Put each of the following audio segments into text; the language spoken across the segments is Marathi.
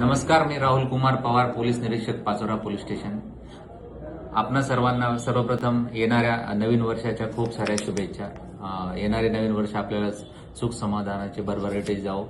नमस्कार मी राहुल कुमार पवार पोलीस निरीक्षक पाचोरा पोलीस स्टेशन. आपणा सर्वांना सर्वप्रथम येणाऱ्या नवीन वर्षाच्या खूप साऱ्या शुभेच्छा. येणारे नवीन वर्ष आपल्याला सुख समाधानाचे भरभराटे जाओ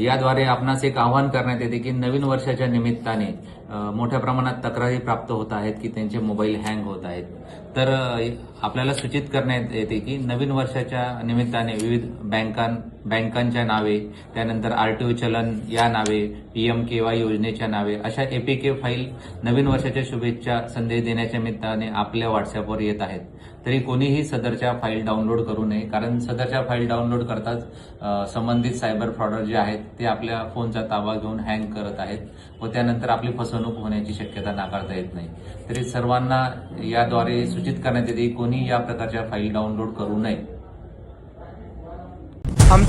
याद्वारे आपणास एक आवाहन करण्यात येते की नवीन वर्षाच्या निमित्ताने मोठ्या प्रमाणात तक्रारी प्राप्त होत आहेत की त्यांचे मोबाईल हँग होत आहेत. तर आपल्याला सूचित करण्यात येते की नवीन वर्षाच्या निमित्ताने विविध बँकां बँकांच्या नावे त्यानंतर आरटीओ चलन या नावे पीएम केवाय योजनेच्या नावे अशा एपीके फाईल नवीन वर्षाच्या शुभेच्छा संदेश देण्याच्या निमित्ताने आपल्या व्हॉट्सअपवर येत आहेत. तरी कोणीही सदरच्या फाईल डाउनलोड करू नये कारण सदरच्या फाईल डाउनलोड करताच संबंधित सायबर फ्रॉडर जे आहेत ते आपल्या फोनचा ताबा घेऊन हँग करत आहेत व त्यानंतर आपली फसवणूक होण्याची शक्यता नाकारता येत नाही. तरी सर्वांना याद्वारे सूचित करण्यात येते कोणी या प्रकारच्या फाईल डाउनलोड करू नये.